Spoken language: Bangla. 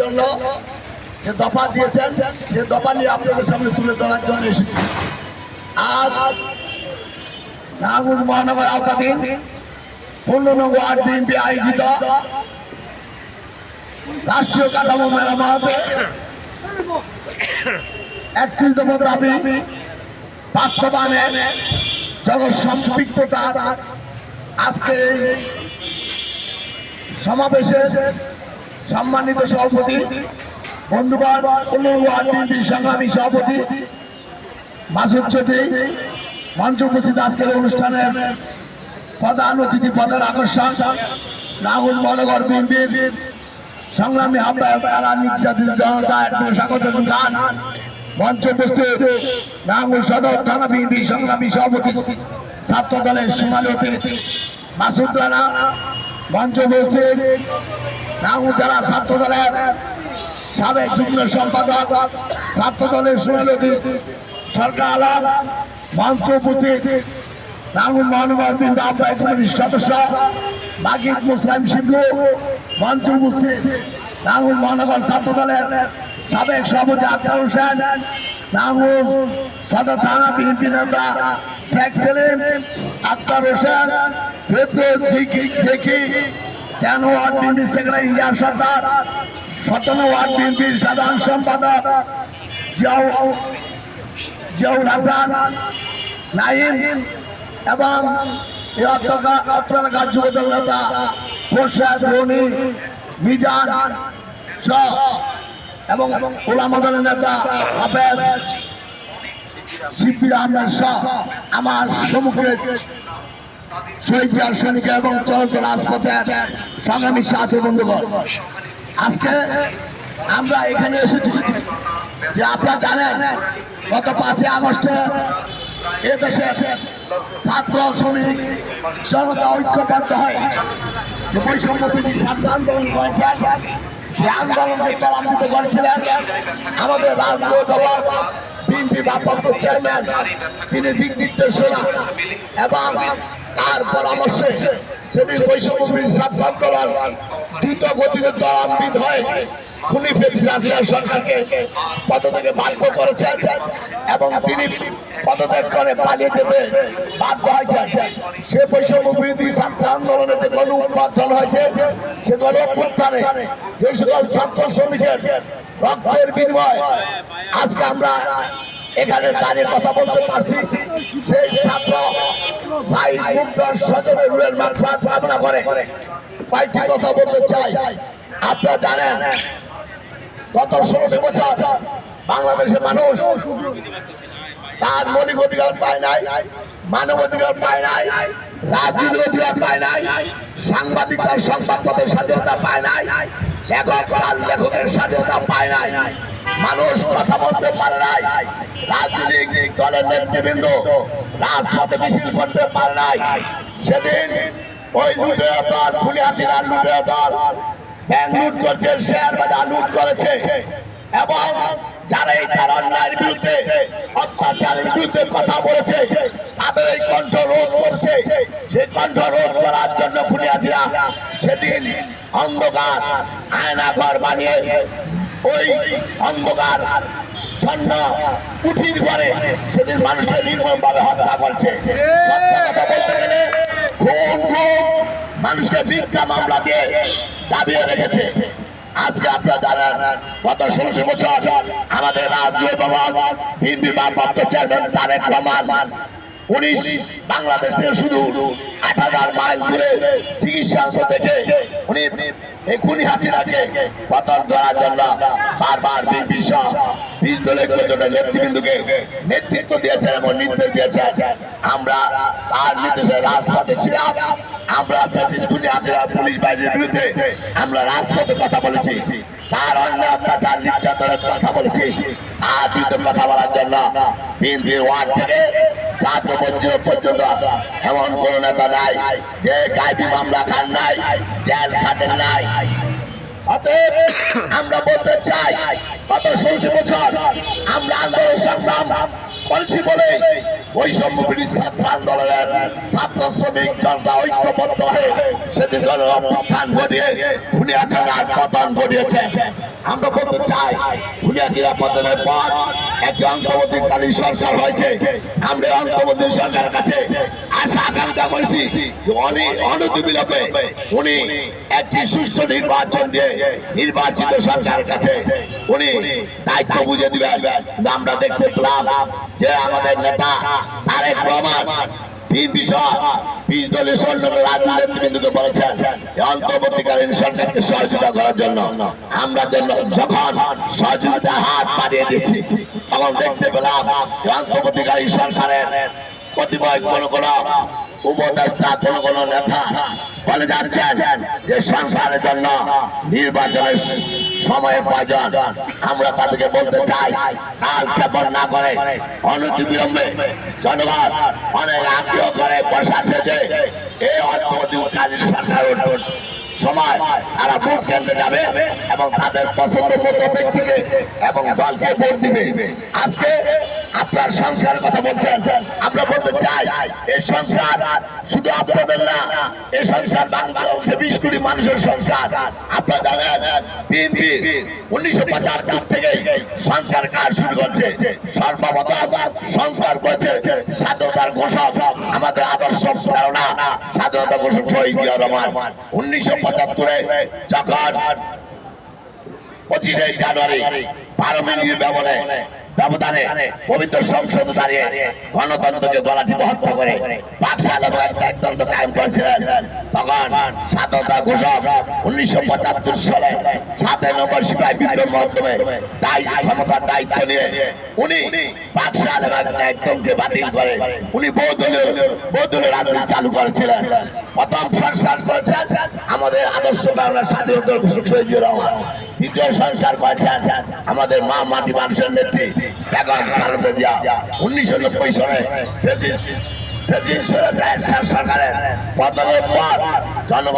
জন্য যে দফা দিয়েছেন সে দফা নিয়ে আপনাদের সামনে তুলে ধরার জন্য এসেছি। আজ নারায়ণগঞ্জ মহানগর আওতাধীন পনেরো ওয়ার্ড বিএনপি আয়োজিত রাষ্ট্রীয় কাঠামো মেরামত একত্রিশতম দাবি, বাস্তবায়নে জনসম্পৃক্ততার আজকে সমাবেশের সম্মানিত সভাপতি বিএনপি সংগ্রামী সভাপতি, মাসুদ চৌধুরী, মঞ্চ উপস্থিত আজকের অনুষ্ঠানের প্রধান অতিথি পদের আকর্ষণ, রাহুল মহানগর বিএনপির সংগ্রামী আহ্বায়ক নির্যাতিত জনতা স্বাগত খান মঞ্চ উপস্থিত রাহুল সদর থানা বিএনপি সংগ্রামী সভাপতি, ছাত্র দলের অতিথি মাসুদ রানা। মঞ্চ উপস্থিত রাহুল যারা ছাত্র দলের সাবেক যুগ্ম সম্পাদক, ছাত্র দলের অতিথি সরকার আলম মঞ্চ উপস্থিত রাহুল মহানগর আহ্বায়ক কমিটির সদস্য, বাগিদ মুসলিম শিবলু মঞ্চ উপস্থিত, রাহুল মহানগর ছাত্র দলের সাবেক সভাপতি আক্তার হোসেন, রাহুল সদর থানা বিএনপি নেতা Sheikh Selim, Akhtar Hossain, Ferdous ten ward BNP secretary Yar Sardar, সতেরো ওয়ার্ড বিএনপির সাধারণ সম্পাদক জিয়াউল হাসান নাইম এবং যুবদল নেতা খোরশেদ রনি মিজান এবং ওলামাদলের নেতা হাফেজ শিবির আহমেদ শাহ আমার সম্মুখে শহীদ সৈনিক এবং চলন্ত রাজপথের সংগ্রামী সাথী বন্ধুগণ, আজকে আমরা এখানে এসেছি যে আপনারা জানেন, গত পাঁচই আগস্টে এ দেশের ছাত্র, শ্রমিক, জনতা ঐক্যবদ্ধ হয় যে বৈষম্য বিধি ছাত্র আন্দোলন করেছেন, সে আন্দোলনকে ত্বরান্বিত করেছিলেন। আমাদের রাজনৈতিক দল, বিএনপি ভারপ্রাপ্ত চেয়ারম্যান, তিনি দিক নির্দেশনা এবং তার পরামর্শে সেদিন বৈষম্য বিধি ছাত্র আন্দোলন দ্রুত গতিতে ত্বরান্বিত হয়। খুনি হাসিনা সরকারকে পদ থেকে বাধ্য করেছেন এবং তিনি পদত্যাগ করে পালিয়ে যেতে বাধ্য হয়েছেন। সে বৈষম্য বিরোধী ছাত্র আন্দোলনে যে গণ উৎপাদন হয়েছে, সে গণ অভ্যুত্থানে যে সকল ছাত্র শ্রমিকের রক্তের বিনিময় আজকে আমরা এখানে দাঁড়িয়ে কথা বলতে পারছি। সেই ছাত্র সাইদ মুগ্ধ সজনের রুয়েল মাত্রা কামনা করে। কয়েকটি কথা বলতে চাই। আপনারা জানেন, গত ষোলোটি বছর বাংলাদেশের মানুষ তার মৌলিক অধিকার পায় নাই, মানব অধিকার পায় নাই রাজনীতি অধিকার পায় নাই, সাংবাদিক তার সংবাদপত্রের স্বাধীনতা পায় নাই, লেখক তার লেখকের স্বাধীনতা পায় নাই। মানুষ কথা বলতে পারে নাই। রাজনৈতিক দলের নেতৃবৃন্দ রাজপথে মিছিল করতে পারে নাই। সেদিন ওই লুটের দল খুনি হাসিনার লুটের দল, ব্যাংক লুট করছে, শেয়ার বাজার লুট করেছে। এবং যারা এই তার অন্যায়ের বিরুদ্ধে অত্যাচারের বিরুদ্ধে কথা বলেছে, তাদের এই কণ্ঠ রোধ করছে। সেই কণ্ঠ রোধ করার জন্য খুনিয়াছিরা সেদিন অন্ধকার আয়না ঘর বানিয়ে ওই অন্ধকার ছন্ন উঠির করে সেদিন মানুষকে নির্মম ভাবে হত্যা করছে। বলতে গেলে মানুষকে মিথ্যা মামলা দিয়ে দাবিয়ে রেখেছে। আজকে আপনারা জানেন, গত ষোলো বছর আমাদের রাজনৈতিক ভবন বিএনপি ভারপ্রাপ্ত চেয়ারম্যান তারেক রহমান উনিশ বাংলাদেশ থেকে শুধু আট হাজার মাইল দূরে চিকিৎসারত দেখে উনি খুনি হাসিনাকে পতন করার জন্য বারবার বিশ দলের নেতৃবৃন্দকে নেতৃত্ব দিয়েছেন এবং নির্দেশ দিয়েছেন। আমরা তার নির্দেশে রাজপথে ছিলাম। আমরা খুনি হাসিনা পুলিশ বাহিনীর বিরুদ্ধে আমরা রাজপথে কথা বলেছি। তার অন্য অত্যাচার, নির্যাতনের কথা বলেছি। বিরুদ্ধে কথা বলার জন্য বিএনপির ওয়ার্ড থেকে জাতীয় পর্যন্ত পর্যন্ত এমন কোন নেতা নাই যে গাইবি মামলা খান নাই, জেল খাটেন নাই। অতএব আমরা বলতে চাই, গত ষোলটি বছর আমরা আন্দোলন সংগ্রাম করেছি বলে বৈষম্য বিরোধী ছাত্র আন্দোলনের ছাত্র শ্রমিক জনতা ঐক্যবদ্ধ হয়ে সেদিন অভ্যুত্থান ঘটিয়ে পতন ঘটিয়েছে। আমরা বলতে চাই পতনের পর একটি সরকার হয়েছে। আমরা অন্তর্বর্তী সরকারের কাছে আশা আকাঙ্ক্ষা করেছি উনি অনতিবিলম্বে উনি একটি সুষ্ঠু নির্বাচন দিয়ে নির্বাচিত সরকারের কাছে উনি দায়িত্ব বুঝে দিবেন। আমরা দেখতে পেলাম যে আমাদের নেতা তারেক রহমান তিন বিষয়। বিশ দলীয় সৈন্য রাজনীতি নেতৃবৃন্দকে বলেছেন অন্তর্বর্তীকালীন সরকারকে সহযোগিতা করার জন্য আমরা যখন সহযোগিতা হাত বাড়িয়ে দিচ্ছি তখন দেখতে পেলাম অন্তর্বর্তীকালীন সরকারের কতিপয় কোন কোন উপদেষ্টা কোন কোন নেতা বলে যাচ্ছেন যে সংস্কারের জন্য নির্বাচনের সময়ের প্রয়োজন। আমরা তাদেরকে বলতে চাই, কাল ক্ষেপণ না করে অনতি বিলম্বে জনগণ অনেক আগ্রহ করে বসে আছে যে এই অন্তর্বর্তীকালীন সরকার সময় তারা ভোট কেন্দ্রে যাবে এবং তাদের পছন্দ মতো ব্যক্তিকে এবং দলকে ভোট দিবে। আজকে আপনার সংস্কারের কথা বলছেন। আমরা বলতে চাই, এই সংস্কার শুধু আপনাদের না, এই সংস্কার বাংলাদেশে বিশ কোটি মানুষের সংস্কার। আপনারা জানেন, বিএনপি উনিশশো পঁচাত্তর থেকে সংস্কার কাজ শুরু করছে। সর্বপ্রথম সংস্কার করেছে স্বাধীনতার ঘোষক, আমাদের আদর্শ প্রেরণা, স্বাধীনতা ঘোষক শহীদ রহমান। উনিশশো পঁচাত্তরে যখন পঁচিশে জানুয়ারি মিনিট ব্যবধানে ব্যবধানে পবিত্র সংসদ দাঁড়িয়ে গণতন্ত্রকে গলা টিপে হত্যা করে পাকশাল এবং একটা একতন্ত্র কায়েম করেছিলেন। তখন স্বাধীনতা ঘোষক উনিশশো পঁচাত্তর সালে সাতই নম্বর সিপাহী বিপ্লবের মাধ্যমে দায়ী ক্ষমতার দায়িত্ব নিয়ে উনি পাকশাল এবং একদমকে বাতিল করে উনি বহুদলীয় বহুদলীয় রাজনীতি চালু করেছিলেন। প্রথম সংস্কার করেছেন আমাদের আদর্শ বাংলার স্বাধীনতা ঘোষক শহীদ রহমান। দ্বিতীয় সংস্কার করেছেন আমাদের মা মাটি মানুষের নেত্রী এখন খালেদা উনিশশো নব্বই প্রেসিডেন্ট প্রেসিডেন্ট সরকারের পতনের পর জনগণ